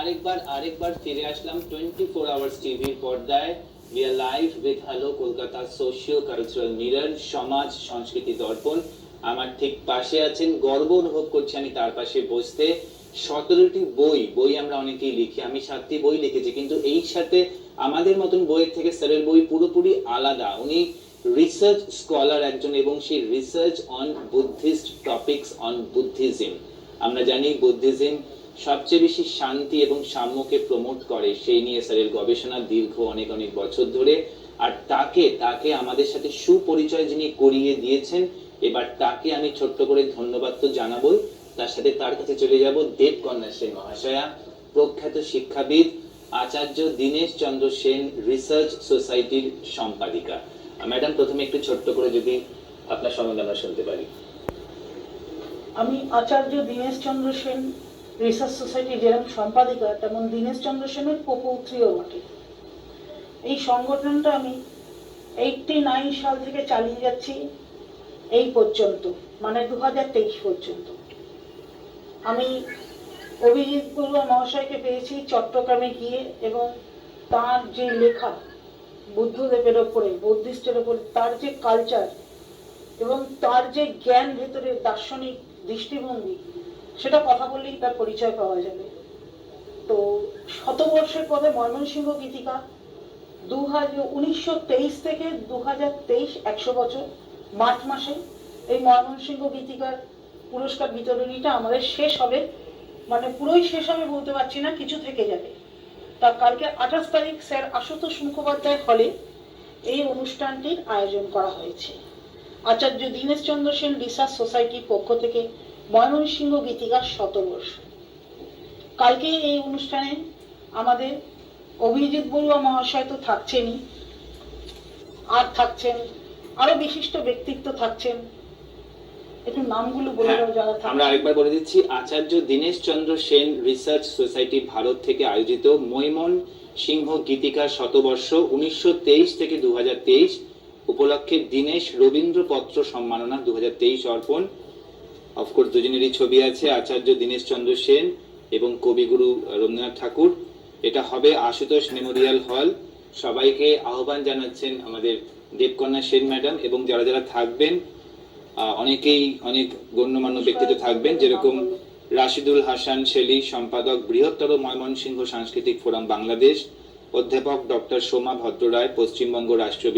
আরেকবার আরেকবার ফিরে আসলাম টোয়েন্টি ফোর আওয়ার্স টিভির পর্দায়। We are live with hello Kolkata cultural mirror সমাজ, সংস্কৃতি দর্পণ। আমার ঠিক পাশে আছেন, গর্ব অনুভব করছি আমি তার পাশে বসতে। সতেরোটি বই বই আমরা অনেকেই লিখি, আমি সাতটি বই লিখেছি, কিন্তু এই সাথে আমাদের মতন বইয়ের থেকে স্যারের বই পুরোপুরি আলাদা। উনি রিসার্চ স্কলার একজন এবং সেই research on Buddhist topics on Buddhism আমরা জানি বুদ্ধিজম সবচেয়ে বেশি শান্তি এবং সাম্যকে প্রমোট করে, সেই নিয়ে স্যারের গবেষণা দীর্ঘ অনেক অনেক বছর ধরে। আর তাকে তাকে আমাদের সাথে সুপরিচয় যিনি করিয়ে দিয়েছেন, এবার তাকে আমি ছোট্ট করে ধন্যবাদ তো জানাবই। তার সাথে তার কাছে চলে যাব দেবকন্যা সেন মহাশয়া, প্রখ্যাত শিক্ষাবিদ আচার্য দীনেশ চন্দ্র সেন, রিসার্চ সোসাইটির সম্পাদিকা। ম্যাডাম, প্রথমে একটু ছোট্ট করে যদি আপনার সম্বন্ধে আমরা শুনতে পারি। আমি আচার্য দীনেশ চন্দ্র সেন রিসার্চ সোসাইটি যেরকম সম্পাদিকা তেমন দীনেশ চন্দ্র সেনের প্রপৌত্রীও বটে এই সংগঠনটা আমি এইটটি নাইন সাল থেকে চালিয়ে যাচ্ছি, এই পর্যন্ত মানে দু হাজার তেইশ পর্যন্ত। আমি অভিজিৎ বড়ুয়া মহাশয়কে পেয়েছি চট্টগ্রামে গিয়ে এবং তার যে লেখা, বুদ্ধদেবের ওপরে বুদ্ধিস্টের ওপরে, তার যে কালচার এবং তার যে জ্ঞান ভেতরে দার্শনিক দৃষ্টিভঙ্গি সেটা কথা বললেই তার পরিচয় পাওয়া যাবে। তো শতবর্ষের পরে ময়মনসিংহ গীতিকা দু হাজার উনিশশো তেইশ থেকে দু হাজার তেইশ একশো বছর মার্চ মাসে এই ময়মনসিংহ গীতিকার পুরস্কার বিতরণীটা আমাদের শেষ হবে। মানে পুরোই শেষ হবে বলতে পারছি না, কিছু থেকে যাবে। তা কালকে আঠাশ তারিখ স্যার আশুতোষ মুখোপাধ্যায় হলে এই অনুষ্ঠানটির আয়োজন করা হয়েছে। আচার্য দীনেশ চন্দ্র সেন, রিসার্চ সোসাইটির পক্ষ থেকে ময়মনসিংহ গীতিকার শতবর্ষ। কালকে এই অনুষ্ঠানে আমাদের অভিজিৎ বড়ুয়া মহাশয় তো থাকছেনই আর থাকছেন আরও বিশিষ্ট ব্যক্তিত্ব থাকছেন। একটু নামগুলো বলে দাও যারা হ্যাঁ, আমরা আরেকবার বলে দিচ্ছি আচার্য দীনেশ চন্দ্র সেন রিসার্চ সোসাইটি ভারত থেকে আয়োজিত মৈমন সিংহ গীতিকার শতবর্ষ উনিশশো তেইশ থেকে দু উপলক্ষে দীনেশ রবীন্দ্র পত্র সম্মাননা দু হাজার তেইশ অর্পণ অফকোর্স দুজনেরই ছবি আছে, আচার্য দীনেশ চন্দ্র সেন এবং কবিগুরু রবীন্দ্রনাথ ঠাকুর। এটা হবে আশুতোষ মেমোরিয়াল হল। সবাইকে আহ্বান জানাচ্ছেন আমাদের দেবকন্যা সেন ম্যাডাম এবং যারা যারা থাকবেন অনেকেই অনেক গণ্যমান্য ব্যক্তিত্ব থাকবেন, যেরকম রাশিদুল হাসান শেলি সম্পাদক বৃহত্তর ময়মনসিংহ সাংস্কৃতিক ফোরাম বাংলাদেশ, অধ্যাপক ডক্টর সোমা ভদ্ররায়, পশ্চিমবঙ্গ রাষ্ট্রীয়